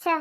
ச்சே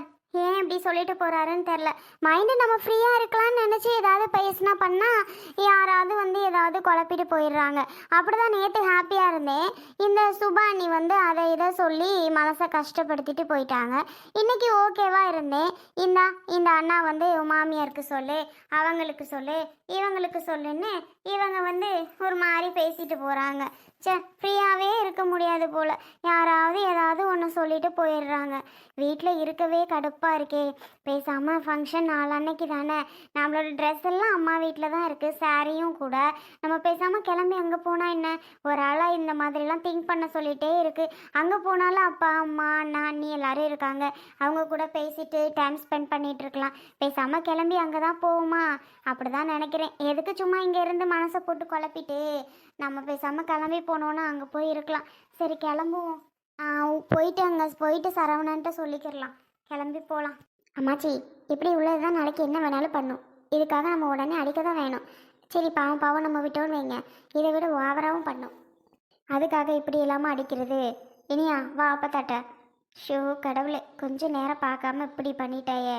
ஏன் இப்படி சொல்லிட்டு போறாருன்னு தெரில மைண்டு நம்ம ஃப்ரீயாக இருக்கலாம்னு நினச்சி ஏதாவது பேசினா பண்ணால் யாராவது வந்து ஏதாவது குழப்பிட்டு போயிடுறாங்க. அப்படி தான் நேற்று ஹாப்பியாக இருந்தேன். இந்த சுபானி வந்து அதை இதை சொல்லி மனசை கஷ்டப்படுத்திட்டு போயிட்டாங்க. இன்றைக்கி ஓகேவா இருந்தேன். இந்தா இந்த அண்ணா வந்து மாமியாருக்கு சொல்லு அவங்களுக்கு சொல்லு இவங்களுக்கு சொல்லுன்னு இவங்க வந்து ஒரு மாதிரி பேசிட்டு போகிறாங்க ச்சே ஃப்ரீயாகவே இருக்க முடியாது போல். யாராவது ஏதாவது ஒன்று சொல்லிட்டு போயிடுறாங்க. வீட்டில் இருக்கவே கடுப்பாக இருக்கே. பேசாமல் ஃபங்க்ஷன் நாளன்னைக்கு தானே. நம்மளோட ட்ரெஸ் எல்லாம் அம்மா வீட்டில் தான் இருக்குது சாரியும் கூட. நம்ம பேசாமல் கிளம்பி அங்கே போனால் என்ன? ஒரு ஆளாக இந்த மாதிரிலாம் திங்க் பண்ண சொல்லிகிட்டே இருக்குது அங்கே போனாலும் அப்பா அம்மா அண்ணா அண்ணி எல்லோரும் இருக்காங்க. அவங்க கூட பேசிட்டு டைம் ஸ்பெண்ட் பண்ணிகிட்டு இருக்கலாம். பேசாமல் கிளம்பி அங்கே தான் போவோமா? அப்படி தான் நினைக்கிறேன். எதுக்கு சும்மா இங்கே இருந்து மனசை போட்டு குழப்பிட்டு? நம்ம பேசாமல் கிளம்பி போனோன்னா அங்கே போய் இருக்கலாம். சரி கிளம்புவோம். போயிட்டு அங்கே போயிட்டு சரவணன்ட்ட சொல்லிக்கிறலாம். கிளம்பி போகலாம் அம்மாச்சி இப்படி உள்ளது தான் நாளைக்கு என்ன வேணாலும் பண்ணும். இதுக்காக நம்ம உடனே அடிக்க தான் வேணும். சரி பாவம் பாவம் நம்ம விட்டோன்னு வைங்க. இதை விட ஓவராகவும் பண்ணும். அதுக்காக இப்படி இல்லாமல் அடிக்கிறது. இனியா வா அப்பத்தாட்ட. ஷோ கடவுளே கொஞ்சம் நேரம் பார்க்காம இப்படி பண்ணிட்டாயே.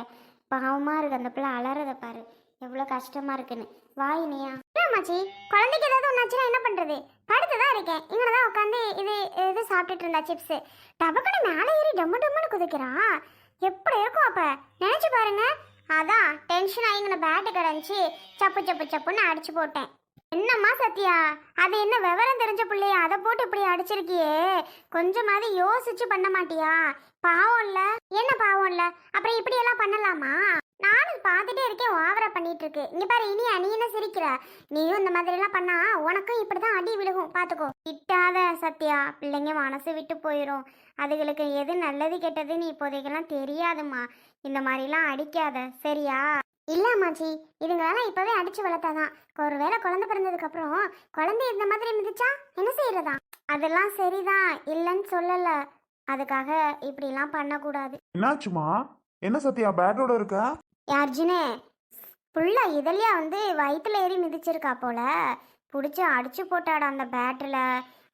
பாவமாக இருக்கு அந்த பிள்ளை அலறதை பாரு. எவ்வளோ கஷ்டமாக இருக்குன்னு. வா இனியா. அம்மாச்சி? குழந்தைக்கு ஏதாவது ஒன்றாச்சுன்னா என்ன பண்ணுறது படுத்து தான் இருக்கேன். இங்கே தான் உட்காந்து இது இது சாப்பிட்டுட்டு இருந்தா சிப்ஸு டபக்குன்னு மேலே ஏறி டம்மு டம்முன்னு குதிக்கிறா. எப்படி இருக்கும் அப்போ? நினச்சி பாருங்க. அதான் டென்ஷன் ஆகிங்கன பேட்டு கிடந்துச்சு சப்பு சப்பு சப்புன்னு அடிச்சு போட்டேன். என்னம்மா சத்யா? அது என்ன விவரம் தெரிஞ்ச பிள்ளைய? அதை போட்டு இப்படி அடிச்சிருக்கியே. கொஞ்சமாவது யோசிச்சு பண்ண மாட்டியா? பாவம் இல்லை. என்ன பாவம் இல்லை? அப்புறம் இப்படியெல்லாம் பண்ணலாமா? நானும் பார்த்துட்டே இருக்கேன் ஓவரா பண்ணிட்டு இருக்கு இங்க பாரு இனி நீ என்ன சிரிக்கிற? நீயும் இந்த மாதிரி எல்லாம் பண்ணா உனக்கும் இப்படிதான் அடி விழுகும். பாத்துக்கோ திட்டாத சத்யா பிள்ளைங்க மனசு விட்டு போயிடும் அதுகளுக்கு எது நல்லது கெட்டதுன்னு இப்போதைக்கெல்லாம் தெரியாதும்மா. இந்த மாதிரிலாம் அடிக்காத சரியா? இல்ல அம்மாச்சி இதுங்களெல்லாம் இப்பவே அடிச்சு வளர்த்தாதான். ஒருவேளை குழந்தை பிறந்ததுக்கு அப்புறம் குழந்தை இந்த மாதிரி மிதிச்சா என்ன செய்யறதா? அதெல்லாம் சரிதான் இல்லைன்னு சொல்லல. அதுக்காக இப்படிலாம் பண்ணக்கூடாது. என்னாச்சுமா? என்ன சத்யா பேட்டோட இருக்கா? அர்ஜுனே புள்ள இதழியா வந்து வயிற்றுல ஏறி மிதிச்சிருக்கா போல. பிடிச்சி அடிச்சு போட்டாடா அந்த பேட்டில்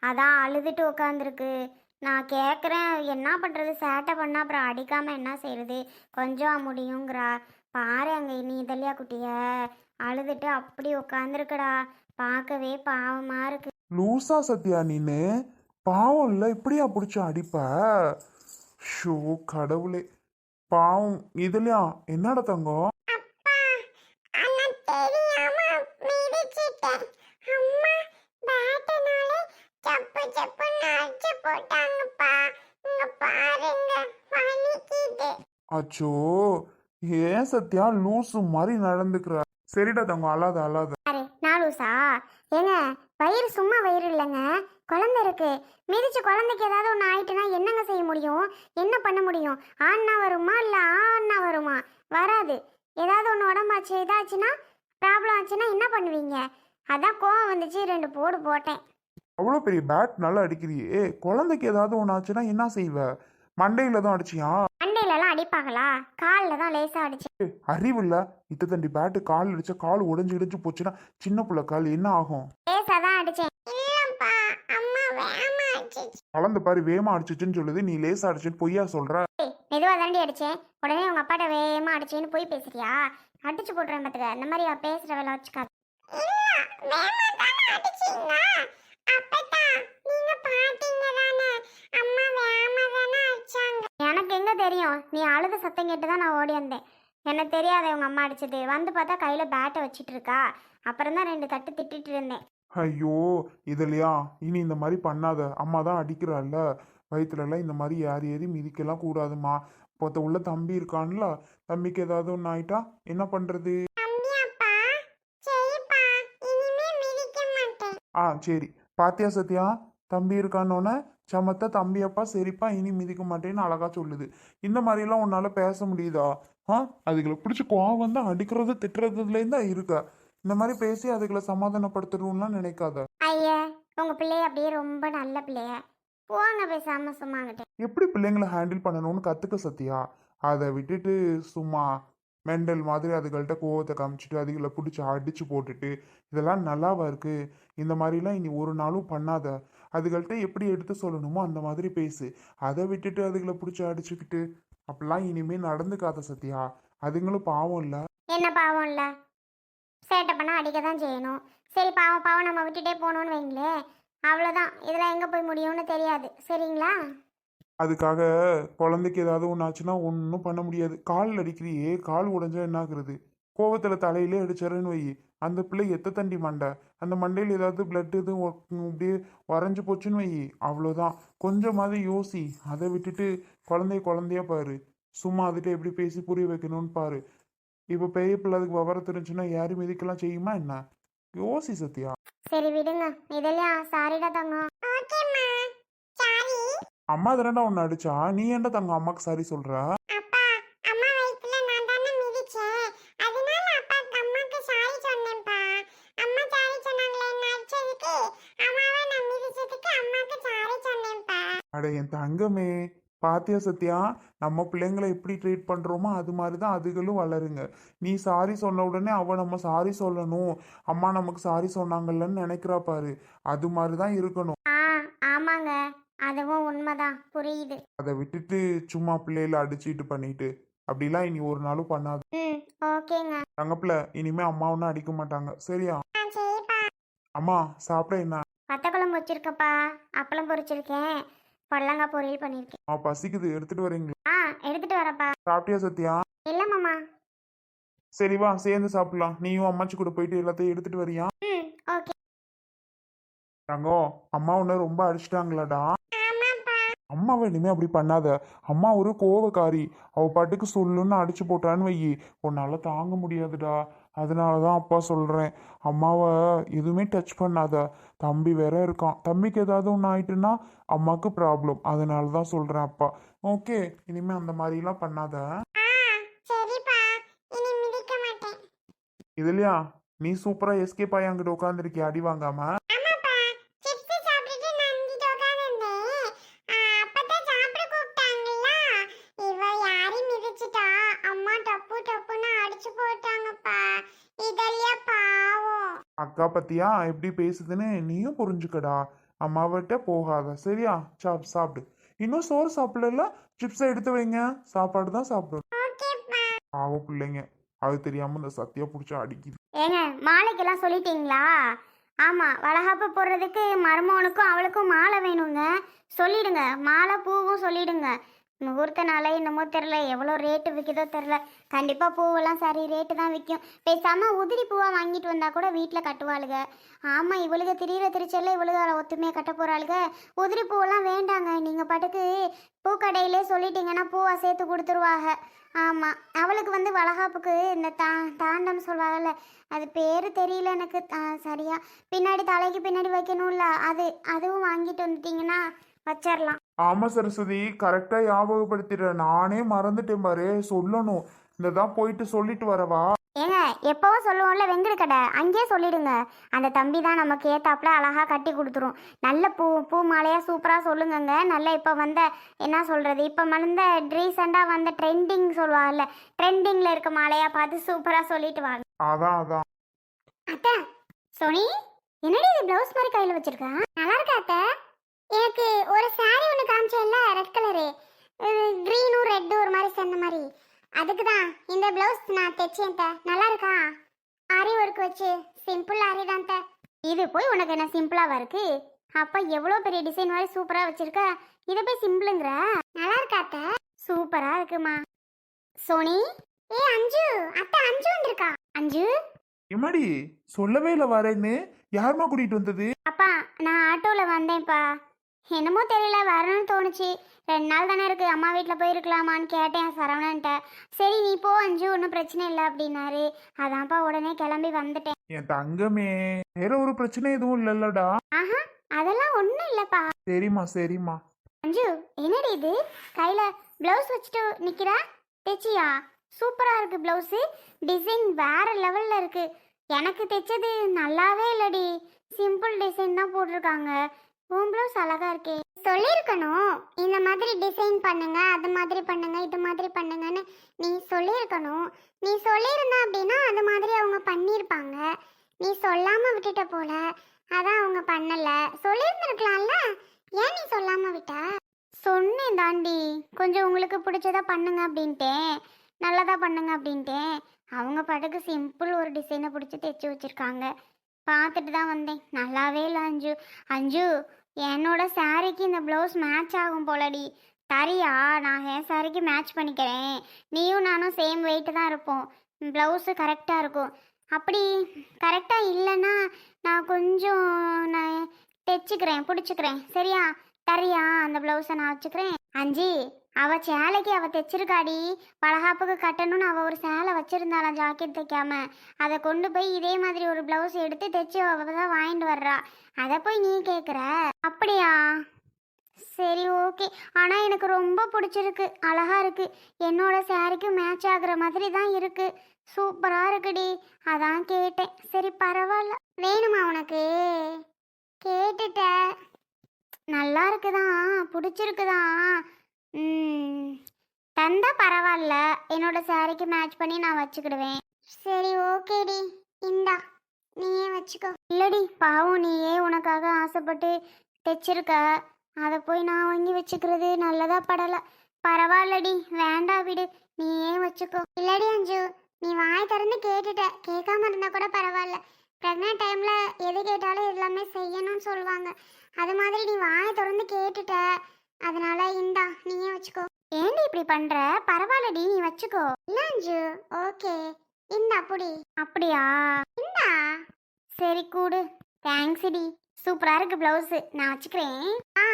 அதான் அழுதுட்டு உட்காந்துருக்கு நான் கேட்குறேன் என்ன பண்ணுறது சேட்டை பண்ணால் அப்புறம் அடிக்காமல் என்ன செய்யறது கொஞ்சம் முடியுங்கிறா பாரு அங்கே நீ இதழியா குட்டிய. அழுதுட்டு அப்படி உட்காந்துருக்குடா பார்க்கவே பாவமாக இருக்கு. லூசா சத்யா நீனு பாவம் இல்ல இப்படியா பிடிச்சி அடிப்ப? ஷோ கடவுளே. பாவம். இதுலயா என்னடா தங்கம்? அச்சோ ஏன் சத்யா லூசு மாதிரி நடந்துக்கிற? சரிடா தங்கம் அழாத அரே நாலூசா ஏங்க வயிறு சும்மா வயிறு இல்லைங்க. குழந்தை இருக்கு. மிதிச்சு குழந்தைக்கு ஏதாவது ஒன்று ஆயிட்டுனா என்னங்க செய்ய முடியும்? என்ன பண்ண முடியும்? ஆண்ணா வருமா இல்லை ஆண்ணா வருமா? வராது. ஏதாவது ஒன்று உடம்பாச்சு இதாச்சுன்னா ப்ராப்ளம் ஆச்சுன்னா என்ன பண்ணுவீங்க? அதான் கோவம் வந்துச்சு ரெண்டு போடு போட்டேன். அவ்வளோ பெரிய பேட் நல்லா அடிக்கிறியே. குழந்தைக்கு ஏதாவது ஒன்று ஆச்சுன்னா என்ன செய்வ? மண்டையில தான் அடிச்சியா? அண்டையிலலாம் அடிப்பாங்களா? காலில் தான் லேசாக அடிச்சு. அறிவு இல்ல. இத்த தண்டி பேட்டு கால் அடிச்சா கால் உடைஞ்சு இடிஞ்சு போச்சுன்னா சின்ன பிள்ளை கால் என்ன ஆகும் லேசாக தான் அடிச்சேன் இல்லைப்பா அம்மா வேமா அடிச்சிச்சு பாரு வேமா அடிச்சிச்சுன்னு சொல்லுது. நீ லேசா அடிச்சுன்னு பொய்யா சொல்ற. மெதுவாக தாண்டி அடிச்சேன் உடனே உங்கள் அப்பாட்ட வேகமாக அடிச்சேன்னு போய் பேசுறியா? அடிச்சு போட்டுறேன் பார்த்துக்க இந்த மாதிரி பேசுகிற வேலை வச்சுக்காது. எனக்கு எங்க தெரியும்? நீ அழுத சத்தம் கேட்டு தான் நான் ஓடி வந்தேன். எனக்கு தெரியாத உங்க அம்மா அடிச்சது. வந்து பார்த்தா கையில பேட்டை வச்சிட்டு இருக்கா. அப்புறம் தான் ரெண்டு தட்டு திட்டிட்டு இருந்தேன். ஐயோ இதுலையா இனி இந்த மாதிரி பண்ணாத. அம்மா தான் அடிக்கிறாள்ல. வயிற்றுலலாம் இந்த மாதிரி ஏறி ஏறி மிதிக்கலாம் கூடாதுமா. பொத்த உள்ள தம்பி இருக்கான்ல தம்பிக்கு ஏதாவது ஒன்று ஆயிட்டா என்ன பண்றது? ஆ சரி. பாத்தியா சத்யா? தம்பி இருக்கான்னொன்னே சமத்த தம்பி அப்பா சரிப்பா இனி மிதிக்க மாட்டேன்னு அழகா சொல்லுது. இந்த மாதிரிலாம் உன்னால பேச முடியுதா? ஆ அதுகளை பிடிச்சி கோவம் வந்து அடிக்கிறது திட்டுறதுலேயும் தான் இருக்க. இந்த மாதிரி பேசி அதுகளை சமாதானப்படுத்தணும்லாம் நினைக்காத. ஐயா உங்க பிள்ளைய அப்படியே ரொம்ப நல்ல பிள்ளைய. போங்க பேசாம சும்மாங்கிட்ட எப்படி பிள்ளைங்களை ஹேண்டில் பண்ணணும்னு கற்றுக்க சத்யா? அதை விட்டுட்டு சும்மா மெண்டல் மாதிரி அதுகள்கிட்ட கோவத்தை காமிச்சிட்டு அதுகளை பிடிச்சி அடிச்சு போட்டுட்டு இதெல்லாம் நல்லாவா இருக்கு? இந்த மாதிரிலாம் இனி ஒரு நாளும் பண்ணாத. அதுகள்கிட்ட எப்படி எடுத்து சொல்லணுமோ அந்த மாதிரி பேசு. அதை விட்டுட்டு அதுகளை பிடிச்சி அடிச்சுக்கிட்டு அப்படிலாம் இனிமே நடந்துக்காத சத்யா. அதுங்களும் பாவம் இல்ல. என்ன பாவம் இல்லை? சேட்டை பண்ணால் அடிக்க தான் செய்யணும். சரி பாவம் பாவம் நம்ம விட்டுட்டே போகணும்னு வைங்களே அவ்வளோதான் இதெல்லாம் எங்கே போய் முடியும்னு தெரியாது. சரிங்களா? அதுக்காக குழந்தைக்கு ஏதாவது ஒன்று ஆச்சுன்னா ஒன்றும் பண்ண முடியாது. கால் அடிக்கிறியே கால் உடஞ்சா என்ன ஆகுறது கோவத்தில் தலையிலே அடிச்சாருன்னு வை அந்த பிள்ளை எத்த தண்டி மண்டை? அந்த மண்டையில் ஏதாவது பிளட் எதுவும் அப்படியே வரைஞ்சி போச்சுன்னு வை அவ்வளோதான் கொஞ்சமாவது யோசி. அதை விட்டுட்டு குழந்தைய குழந்தையா பாரு. சும்மா அதுகிட்ட எப்படி பேசி புரிய வைக்கணும்னு பாரு. இப்போ பெரிய பிள்ளை அதுக்கு விவரம் தெரிஞ்சுன்னா யாரும் மிதிக்கலாம் செய்யுமா என்ன? யோசி சத்யா. சரி விடுங்க. இதெல்லாம் சாரிடா தங்கம். ஓகேம்மா சாரி அம்மா தானடா ஒன்று அடிச்சா? நீ ஏன்டா தங்க அம்மாக்கு சாரி சொல்ற? அப்பா அம்மா வயித்துல நான் தானே மிதிச்சேன். அதனால அப்பா அம்மாக்கு சாரி சொன்னேன்ப்பா. அம்மா சாரி சொன்னாங்களே என்ன அடிச்சதுக்கு? அம்மாவை நான் மிதிச்சதுக்கு அம்மாக்கு சாரி சொன்னேன்ப்பா. அட என் தங்கமே பாத்தியா சத்யா? நம்ம பிள்ளைங்களை எப்படி ட்ரீட் பண்றோமோ அது மாதிரி தான் அதுகளும் வளருங்க. நீ சாரி சொன்ன உடனே அவ நம்ம சாரி சொல்லணும். அம்மா நமக்கு சாரி சொன்னாங்கல்லன்னு நினைக்கிறா பாரு. அது மாதிரி தான் இருக்கணும். ஆ ஆமாங்க. அதுவும் உண்மைதான். புரியுது. அதை விட்டுட்டு சும்மா பிள்ளைகளை அடிச்சிட்டு பண்ணிட்டு அப்படிலாம் இனி ஒரு நாளும் பண்ணாது. ம் ஓகேங்க. இனிமே அம்மா ஒன்றும் அடிக்க மாட்டாங்க. சரியா? ஆ சரிப்பா. அம்மா சாப்பிட என்ன? வத்த குழம்பு வச்சிருக்கப்பா. அப்பளம் பொரிச்சிருக்கேன். பொடலங்காய் பொரியல் பண்ணியிருக்கேன் ஆ பசிக்குது. எடுத்துட்டு வரீங்களா? ஆ எடுத்துட்டு வரப்பா. சாப்பிட்டியா சத்யா? இல்லை மாமா. சரி வா சேர்ந்து சாப்பிடலாம். நீயும் அம்மாச்சி கூட போயிட்டு எல்லாத்தையும் எடுத்துட்டு வரியா? ம் ஓகே. தங்கம் அம்மா உன்னை ரொம்ப அடிச்சிட்டாங்களாடா. ஆமாப்பா. அம்மாவை இனிமே அப்படி பண்ணாத. அம்மா ஒரு கோவக்காரி. அவ பாட்டுக்கு சொல்லுன்னு அடிச்சு போட்டான்னு வையி. உன்னால தாங்க முடியாதுடா. அதனால தான் அப்பா சொல்றேன். அம்மாவை எதுவுமே டச் பண்ணாத. தம்பி வேற இருக்கான். தம்பிக்கு ஏதாவது ஒன்று ஆயிட்டுன்னா அம்மாவுக்கு ப்ராப்ளம் அதனால தான் சொல்றேன் அப்பா. ஓகே இனிமே அந்த மாதிரிலாம் பண்ணாத. இதுலயா நீ சூப்பரா எஸ்கேப் ஆகி அங்கிட்டு உட்காந்துருக்கிய அடி வாங்காம ஆமாப்பா சிப்ஸ் சாப்பிட்டுட்டு நான் இங்கிட்டு உட்கார்ந்திருந்தேன் அப்பதான் சாப்பிட கூப்பிட்டாங்கல்ல இவ யாரி மிதிச்சிட்டா அம்மா டப்பு டப்புன்னு அடிச்சு போட்டாங்கப்பா இதெல்லாம் பாவம் அக்கா பத்தியா? எப்படி பேசுதுன்னு நீயும் புரிஞ்சுக்கடா. அம்மாவிட்ட போகாத. சரியா? சாப் சாப்பிடு. இன்னும் சோறு சாப்பிடல? சிப்ஸை எடுத்து வைங்க. சாப்பாடு தான் ஓகேப்பா பாவம் பிள்ளைங்க. அது தெரியாம இந்த சத்தியா பிடிச்சா அடிக்குது. ஏங்க மாலைக்கெல்லாம் சொல்லிட்டீங்களா? ஆமாம் வளகாப்பு போடுறதுக்கு மருமகனுக்கும் அவளுக்கும் மாலை வேணுங்க. சொல்லிடுங்க. மாலை பூவும் சொல்லிடுங்க. முகூர்த்த நாளே என்னமோ தெரில எவ்வளோ ரேட்டு விற்கிதோ தெரில கண்டிப்பாக பூவெல்லாம் சரி ரேட்டு தான் விற்கும் பேசாமல் உதிரி பூவாக வாங்கிட்டு வந்தால் கூட வீட்டில் கட்டுவாளுங்க ஆமாம் இவளுக திரியிற திருச்சல்ல இவளுக ஒத்துமையாக கட்ட போகிறாளுக உதிரி பூவெல்லாம் வேண்டாங்க நீங்கள் பாட்டுக்கு பூக்கடையிலே சொல்லிட்டீங்கன்னா பூவை சேர்த்து கொடுத்துருவாங்க ஆமாம் அவளுக்கு வந்து வளகாப்புக்கு இந்த தா தாண்டம் சொல்லுவாங்கல்ல அது பேர் தெரியல எனக்கு. சரியாக சரியா. பின்னாடி தலைக்கு பின்னாடி வைக்கணும்ல அது அதுவும் வாங்கிட்டு வந்துட்டிங்கன்னா வச்சிடலாம் ஆமா சரஸ்வதி கரெக்டா ஞாபகப்படுத்திடுற நானே மறந்துட்டேன் பாரு. சொல்லணும். இந்த தான் போயிட்டு சொல்லிட்டு வரவா? ஏங்க எப்போவும் சொல்லுவோம்ல வெங்கடு கடை. அங்கேயே சொல்லிடுங்க. அந்த தம்பி தான் நமக்கு ஏத்தாப்புல அழகாக கட்டி கொடுத்துரும். நல்ல பூ பூ மாலையாக சூப்பராக சொல்லுங்கங்க. நல்ல இப்போ வந்த என்ன சொல்கிறது இப்போ வந்த ரீசெண்டாக வந்த ட்ரெண்டிங் சொல்லுவாங்கல்ல. ட்ரெண்டிங்கில் இருக்க மாலையாக பார்த்து சூப்பராக சொல்லிட்டு வாங்க. அதான் அதான். அத்தை சோனி என்னடி இது ப்ளவுஸ் மாதிரி கையில் வச்சிருக்கா? நல்லா இருக்கா அத்தை? எனக்கு ஒரு saree ஒன்று காமிச்சேன்ல ரெட் கலரு க்ரீனும் ரெட்டும் ஒரு மாதிரி சேர்ந்த மாதிரி. அதுக்கு தான் இந்த ப்ளவுஸ் நான் தைச்சேன் நல்லா இருக்கா? ஆரி ஒர்க் வச்சு. சிம்பிள் ஆரி தான் இது போய் உனக்கு என்ன சிம்பிளாவா இருக்கு? அப்பா எவ்வளோ பெரிய டிசைன் மாதிரி சூப்பராக வச்சிருக்க? இதை போய் சிம்பிளுங்கிற நல்லா இருக்கா அத்தை? சூப்பராக இருக்குமா? சோனி? ஏ அஞ்சு. அத்தை அஞ்சு வந்திருக்கா? அஞ்சு? எம்மாடி சொல்லவே இல்லை வரேன்னு. யாரும்மா கூட்டிட்டு வந்தது? அப்பா நான் ஆட்டோவில் வந்தேன்ப்பா. என்னமோ தெரியல வரணும்னு தோணுச்சு. ரெண்டு நாள் தானே இருக்கு அம்மா வீட்டில் போயிருக்கலாமான்னு கேட்டேன் சரவணன்ட்ட. சரி நீ போ அஞ்சு ஒன்றும் பிரச்சனை இல்லை அப்படின்னாரு. அதான்ப்பா உடனே கிளம்பி வந்துட்டேன். என் தங்கமே வேற ஒரு பிரச்சனை எதுவும் இல்லைல்லடா. ஆஹா அதெல்லாம் ஒன்றும் இல்லைப்பா. சரிம்மா சரிம்மா. அஞ்சு என்னடி இது? கையில் ப்ளவுஸ் வச்சுட்டு நிற்கிறா தைச்சியா? சூப்பராக இருக்கு ப்ளவுஸு டிசைன் வேற லெவலில் இருக்கு. எனக்கு தைச்சது நல்லாவே இல்லடி. சிம்பிள் டிசைன் தான் போட்டிருக்காங்க. உன் ப்ளவுஸ் அழகா இருக்கே. சொல்லியிருக்கணும். இந்த மாதிரி டிசைன் பண்ணுங்க அது மாதிரி பண்ணுங்க இது மாதிரி பண்ணுங்கன்னு நீ சொல்லியிருக்கணும். நீ சொல்லியிருந்த அப்படின்னா அது மாதிரி அவங்க பண்ணியிருப்பாங்க. நீ சொல்லாம விட்டுட்ட போல. அதான் அவங்க பண்ணல. சொல்லியிருந்திருக்கலாம்ல. ஏன் நீ சொல்லாம விட்ட? சொன்னேன் தாண்டி. கொஞ்சம் உங்களுக்கு பிடிச்சதா பண்ணுங்க அப்படின்ட்டேன் நல்லதா பண்ணுங்க அப்படின்ட்டேன் அவங்க பாட்டுக்கு சிம்பிள் ஒரு டிசைனை பிடிச்சி தைச்சி வச்சிருக்காங்க. பார்த்துட்டு தான் வந்தேன். நல்லாவே இல்லை அஞ்சு. அஞ்சு என்னோட சாரிக்கு இந்த ப்ளவுஸ் மேட்ச் ஆகும் போலடி. தரியா நான் என் சாரிக்கு மேட்ச் பண்ணிக்கிறேன். நீயும் நானும் சேம் வெயிட்டு தான் இருப்போம். ப்ளவுஸு கரெக்டாக இருக்கும். அப்படி கரெக்டாக இல்லைன்னா நான் கொஞ்சம் நான் தைச்சிக்கிறேன் பிடிச்சிக்கிறேன். சரியா? தரியா அந்த ப்ளவுஸை நான் வச்சுக்கிறேன். அஞ்சு அவ சேலைக்கு அவ தைச்சிருக்காடி. பலகாப்புக்கு கட்டணும்னு அவ ஒரு சேலை வச்சிருந்தாளாம் ஜாக்கெட் தைக்காம. அதை கொண்டு போய் இதே மாதிரி ஒரு ப்ளவுஸ் எடுத்து தைச்சு அவ தான் வாங்கிட்டு வர்றா. அதை போய் நீ கேட்குற அப்படியா? சரி ஓகே ஆனால் எனக்கு ரொம்ப பிடிச்சிருக்கு. அழகா இருக்கு. என்னோட சேரீக்கு மேட்ச் ஆகுற மாதிரி தான் இருக்கு. சூப்பராக இருக்குடி. அதான் கேட்டேன். சரி பரவாயில்ல. வேணுமா உனக்கு? கேட்டுட்ட நல்லா இருக்குதான். பிடிச்சிருக்குதான். தந்தா பரவாயில்ல என்னோட சாரிக்கு மேட்ச் பண்ணி நான் வச்சுக்கிடுவேன். சரி ஓகேடி இந்தா. நீயே வச்சுக்கோ. இல்லடி பாவம் நீயே உனக்காக ஆசைப்பட்டு தைச்சிருக்க. அதை போய் நான் வாங்கி வச்சுக்கிறது நல்லதா படலை. பரவாயில்லடி. வேண்டாம் விடு. நீயே வச்சுக்கோ. இல்லடி அஞ்சு நீ வாய் திறந்து கேட்டுட்ட. கேட்காம இருந்தா கூட பரவாயில்ல. ப்ரெக்னென்ட் டைம்ல எது கேட்டாலும் எல்லாமே செய்யணும்னு சொல்லுவாங்க. அது மாதிரி நீ வாய் திறந்து கேட்டுட்ட. அதனால இந்தா நீயே வச்சுக்கோ. ஏன்டி இப்படி பண்ற? பரவாயில்லடி நீ வச்சுக்கோ. இல்ல அஞ்சு. ஓகே. இந்தா புடி. அப்படியா? இந்தா. சரி கூடு. தேங்க்ஸ் டி. சூப்பரா இருக்கு பிளவுஸ் நான் வச்சுக்கிறேன். ஆ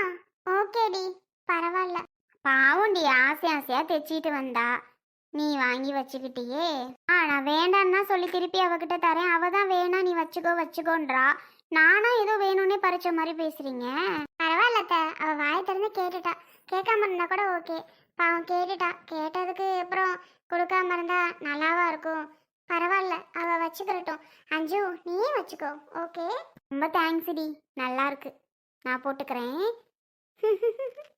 ஓகேடி பரவாயில்ல. பாவம்டி ஆசை ஆசையா தைச்சிட்டு வந்தா. நீ வாங்கி வச்சுக்கிட்டியே. ஆ நான் வேண்டான்னு தான் சொல்லி திருப்பி அவகிட்ட தரேன். அவ தான் வேணா நீ வச்சுக்கோ வச்சுக்கோன்றா. நானா ஏதோ வேணும்னே பறிச்ச மாதிரி பேசுறீங்க. அத்தை. அவ வாயை திறந்து கேட்டுட்டா. கேட்காம இருந்தா கூட ஓகே. பாவம் கேட்டுட்டா. கேட்டதுக்கு அப்புறம் கொடுக்காம இருந்தா நல்லாவா இருக்கும். பரவாயில்ல. அவ வச்சுக்கிறட்டும். அஞ்சு நீயே வச்சுக்கோ. ஓகே? ரொம்ப தேங்க்ஸ் டி. நல்லா இருக்கு. நான் போட்டுக்கிறேன்.